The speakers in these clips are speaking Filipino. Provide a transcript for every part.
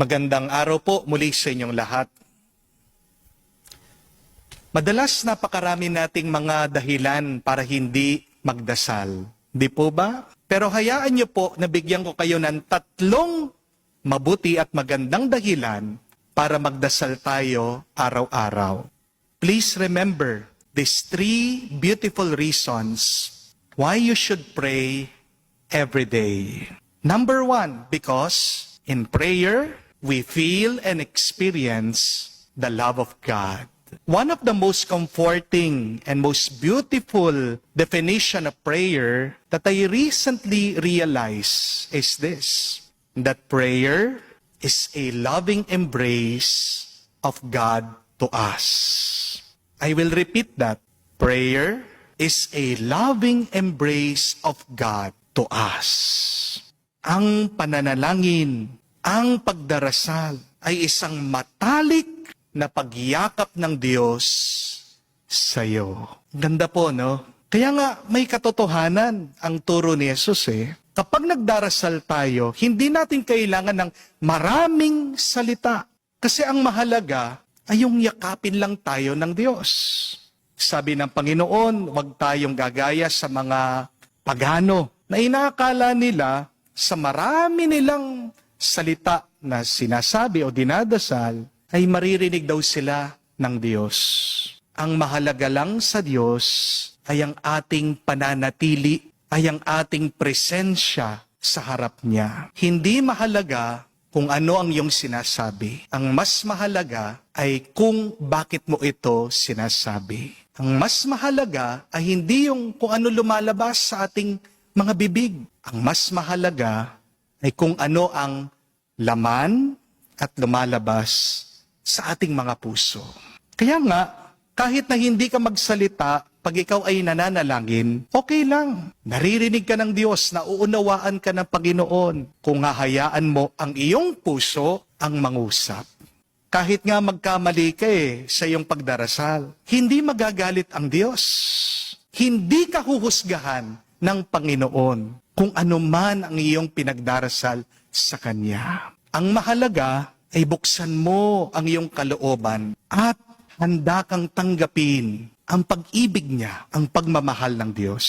Magandang araw po muli sa inyong lahat. Madalas napakarami nating mga dahilan para hindi magdasal. Di po ba? Pero hayaan niyo po na bigyan ko kayo ng tatlong mabuti at magandang dahilan para magdasal tayo araw-araw. Please remember these three beautiful reasons why you should pray every day. Number one, because in prayer, we feel and experience the love of God. One of the most comforting and most beautiful definition of prayer that I recently realized is this, that prayer is a loving embrace of God to us. I will repeat that. Prayer is a loving embrace of God to us. Ang pananalangin, ang pagdarasal ay isang matalik na pagyakap ng Diyos sa iyo. Ganda po, no? Kaya nga, may katotohanan ang turo ni Jesus eh. Kapag nagdarasal tayo, hindi natin kailangan ng maraming salita. Kasi ang mahalaga ay yung yakapin lang tayo ng Diyos. Sabi ng Panginoon, huwag tayong gagaya sa mga pagano na inaakala nila sa marami nilang salita na sinasabi o dinadasal, ay maririnig daw sila ng Diyos. Ang mahalaga lang sa Diyos ay ang ating pananatili, ay ang ating presensya sa harap niya. Hindi mahalaga kung ano ang iyong sinasabi. Ang mas mahalaga ay kung bakit mo ito sinasabi. Ang mas mahalaga ay hindi yung kung ano lumalabas sa ating mga bibig. Ang mas mahalaga ay kung ano ang laman at lumalabas sa ating mga puso. Kaya nga, kahit na hindi ka magsalita, pag ikaw ay nananalangin, okay lang. Naririnig ka ng Diyos, nauunawaan ka ng Panginoon kung hahayaan mo ang iyong puso ang mangusap. Kahit nga magkamali ka eh sa iyong pagdarasal, hindi magagalit ang Diyos. Hindi ka huhusgahan ng Panginoon kung ano man ang iyong pinagdarasal sa Kanya. Ang mahalaga ay buksan mo ang iyong kalooban at handa kang tanggapin ang pag-ibig niya, ang pagmamahal ng Diyos.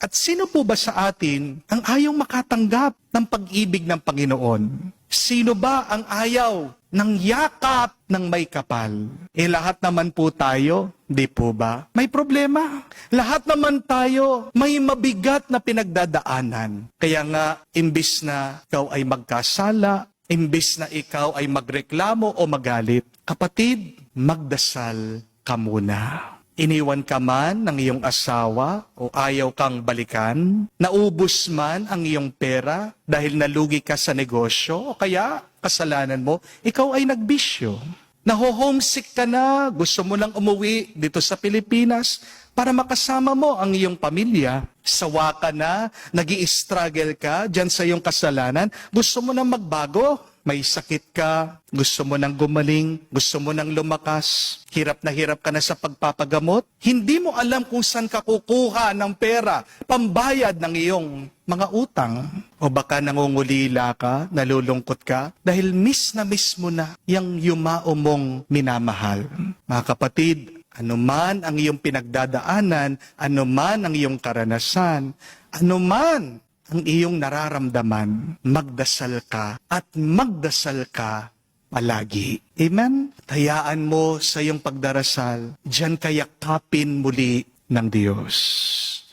At sino po ba sa atin ang ayaw makatanggap ng pag-ibig ng Panginoon? Sino ba ang ayaw ng yakap ng may kapal? Eh lahat naman po tayo, di po ba? May problema. Lahat naman tayo may mabigat na pinagdadaanan. Kaya nga, imbis na ikaw ay magkasala, imbis na ikaw ay magreklamo o magalit, kapatid, magdasal ka muna. Iniwan ka man ng iyong asawa o ayaw kang balikan, naubos man ang iyong pera dahil nalugi ka sa negosyo o kaya kasalanan mo, ikaw ay nagbisyo. Naho-homesick ka na, gusto mo lang umuwi dito sa Pilipinas para makasama mo ang iyong pamilya. Sawa ka na, nag struggle ka dyan sa iyong kasalanan, gusto mo na magbago, may sakit ka, gusto mo nang gumaling, gusto mo nang lumakas, hirap na hirap ka na sa pagpapagamot, hindi mo alam kung saan ka kukuha ng pera, pambayad ng iyong mga utang. O baka nangungulila ka, nalulungkot ka, dahil miss na miss mo na yung yumao mong minamahal. Mga kapatid, anuman ang iyong pinagdadaanan, anuman ang iyong karanasan, anuman ang iyong nararamdaman, magdasal ka at magdasal ka palagi. Amen? Hayaan mo sa iyong pagdarasal, diyan kayakapin muli ng Diyos.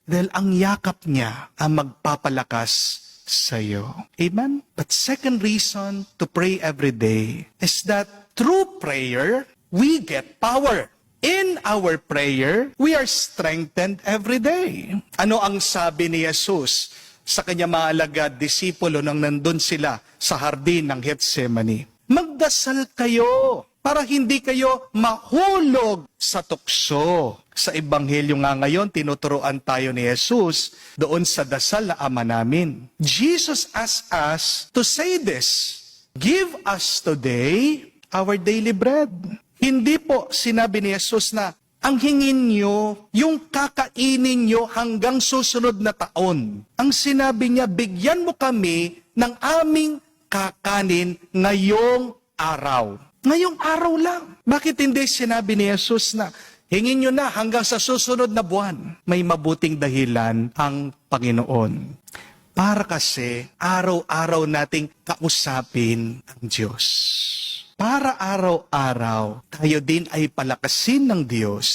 Dahil ang yakap niya ang magpapalakas sa iyo. Amen? But second reason to pray every day is that through prayer, we get power. In our prayer, we are strengthened every day. Ano ang sabi ni Jesus sa kanya mga alagad, disipulo nang nandun sila sa hardin ng Gethsemane? Magdasal kayo para hindi kayo mahulog sa tukso. Sa Ebanghelyo nga ngayon, tinuturoan tayo ni Jesus doon sa dasal na ama namin. Jesus asked us to say this, Give us today our daily bread. Hindi po sinabi ni Jesus na ang hingin nyo, yung kakainin nyo hanggang susunod na taon. Ang sinabi niya, bigyan mo kami ng aming kakanin ngayong araw. Ngayong araw lang. Bakit hindi sinabi ni Jesus na hingin nyo na hanggang sa susunod na buwan? May mabuting dahilan ang Panginoon. Para kasi araw-araw nating kausapin ang Diyos. Para araw-araw tayo din ay palakasin ng Diyos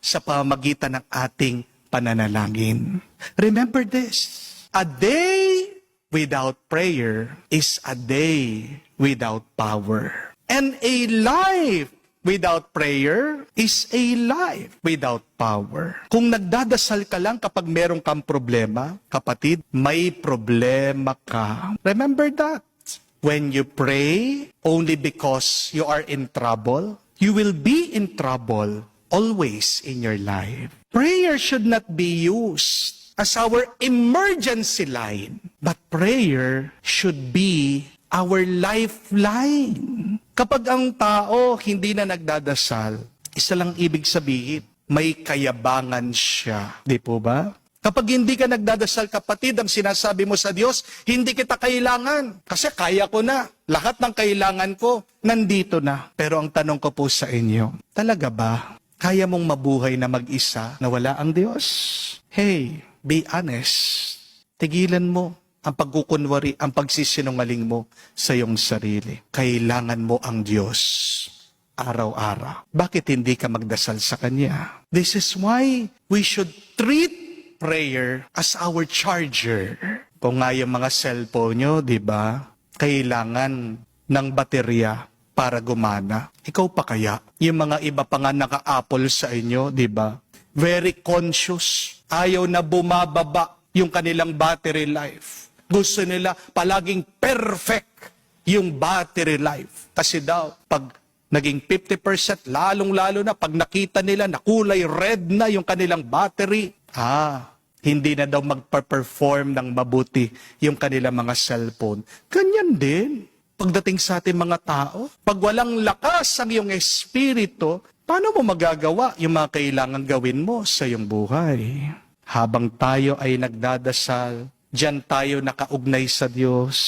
sa pamagitan ng ating pananalangin. Remember this, a day without prayer is a day without power. And a life without prayer is a life without power. Kung nagdadasal ka lang kapag meron kang problema, kapatid, may problema ka. Remember that. When you pray only because you are in trouble, you will be in trouble always in your life. Prayer should not be used as our emergency line, but prayer should be our lifeline. Kapag ang tao hindi na nagdadasal, isa lang ibig sabihin, may kayabangan siya. Di po ba? Kapag hindi ka nagdadasal kapatid, ang sinasabi mo sa Diyos, hindi kita kailangan. Kasi kaya ko na. Lahat ng kailangan ko, nandito na. Pero ang tanong ko po sa inyo, talaga ba? Kaya mong mabuhay na mag-isa na wala ang Diyos? Hey, be honest. Tigilan mo ang pagkukunwari, ang pagsisinungaling mo sa iyong sarili. Kailangan mo ang Diyos araw-araw. Bakit hindi ka magdasal sa Kanya? This is why we should treat prayer as our charger. Kung nga yung mga cellphone nyo, di ba, kailangan ng baterya para gumana. Ikaw pa kaya? Yung mga iba pa nga naka-apple sa inyo, di ba? Very conscious. Ayaw na bumababa yung kanilang battery life. Gusto nila palaging perfect yung battery life. Kasi daw, pag naging 50%, lalong-lalo na pag nakita nila na kulay red na yung kanilang battery, ah, hindi na daw magpa-perform ng mabuti yung kanilang mga cellphone. Ganyan din. Pagdating sa ating mga tao, pag walang lakas ang iyong espiritu, paano mo magagawa yung mga kailangan gawin mo sa iyong buhay? Habang tayo ay nagdadasal, diyan tayo nakaugnay sa Diyos.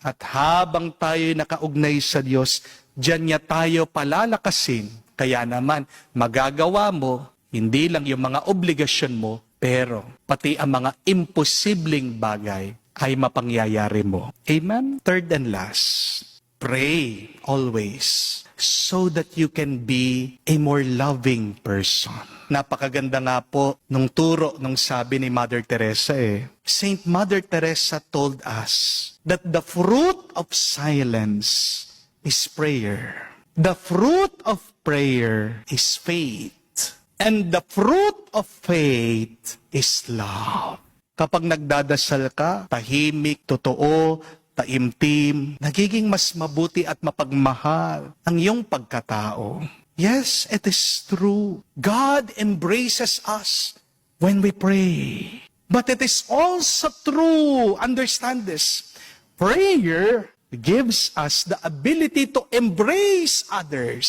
At habang tayo nakaugnay sa Diyos, diyan niya tayo palalakasin. Kaya naman, magagawa mo, hindi lang yung mga obligasyon mo, pero pati ang mga imposibleng bagay ay mapangyayari mo. Amen? Third and last, pray always so that you can be a more loving person. Napakaganda nga po nung turo nung sabi ni Mother Teresa eh. Saint Mother Teresa told us that the fruit of silence is prayer. The fruit of prayer is faith. And the fruit of faith is love. Kapag nagdadasal ka, tahimik, totoo, taimtim, nagiging mas mabuti at mapagmahal ang iyong pagkatao. Yes, it is true. God embraces us when we pray. But it is also true, understand this, prayer gives us the ability to embrace others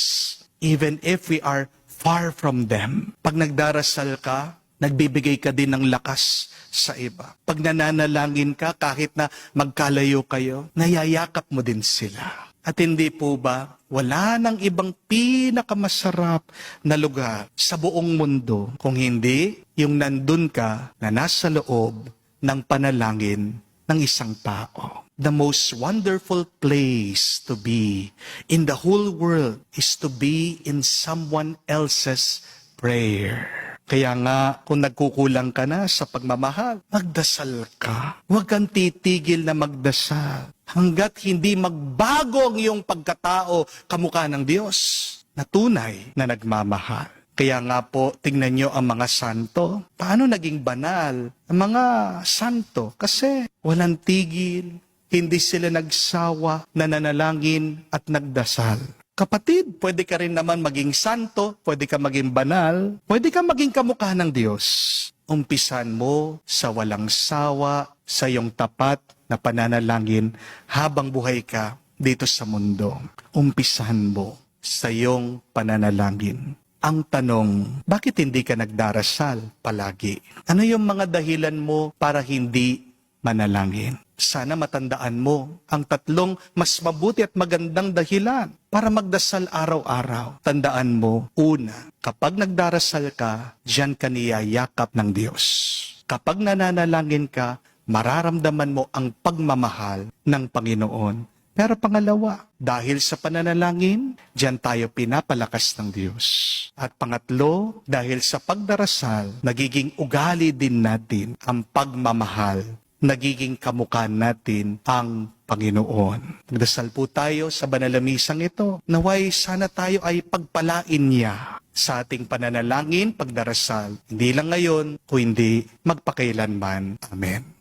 even if we are far from them. Pag nagdarasal ka, nagbibigay ka din ng lakas sa iba. Pag nananalangin ka, kahit na magkalayo kayo, nayayakap mo din sila. At hindi po ba, wala nang ibang pinakamasarap na lugar sa buong mundo kung hindi yung nandun ka na nasa loob ng panalangin ng isang tao. The most wonderful place to be in the whole world is to be in someone else's prayer. Kaya nga, kung nagkukulang ka na sa pagmamahal, magdasal ka. Huwag kang titigil na magdasal. Hanggat hindi magbago ang iyong pagkatao kamukha ng Diyos na tunay na nagmamahal. Kaya nga po, tingnan nyo ang mga santo. Paano naging banal ang mga santo? Kasi walang tigil, hindi sila nagsawa, nananalangin at nagdasal. Kapatid, pwede ka rin naman maging santo, pwede ka maging banal, pwede ka maging kamukha ng Diyos. Umpisan mo sa walang sawa, sa iyong tapat na pananalangin habang buhay ka dito sa mundo. Umpisan mo sa iyong pananalangin. Ang tanong, bakit hindi ka nagdarasal palagi? Ano yung mga dahilan mo para hindi manalangin? sana matandaan mo ang tatlong mas mabuti at magandang dahilan para magdasal araw-araw. Tandaan mo, una, kapag nagdarasal ka, diyan ka niyayakap ng Diyos. Kapag nananalangin ka, mararamdaman mo ang pagmamahal ng Panginoon. Pero pangalawa, dahil sa pananalangin, diyan tayo pinapalakas ng Diyos. At pangatlo, dahil sa pagdarasal, nagiging ugali din natin ang pagmamahal. Nagiging kamukha natin ang Panginoon. Nagdasal po tayo sa banalamisang ito. Naway sana tayo ay pagpalain niya sa ating pananalangin, pagdarasal. Hindi lang ngayon, kundi magpakailanman. Amen.